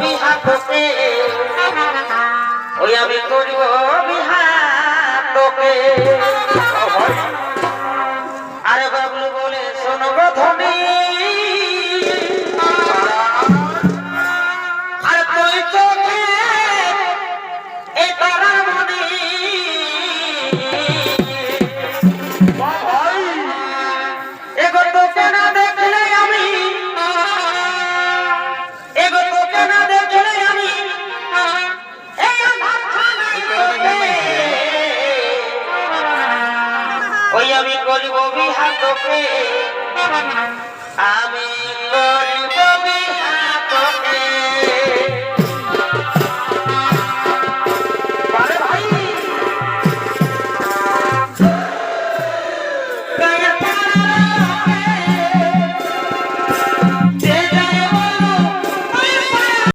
বিহা তোকে ওই আমি করিব বিহা তোকে আরে বাবলু বলে শোনো গো আমি করিব বিহা তোকে আমি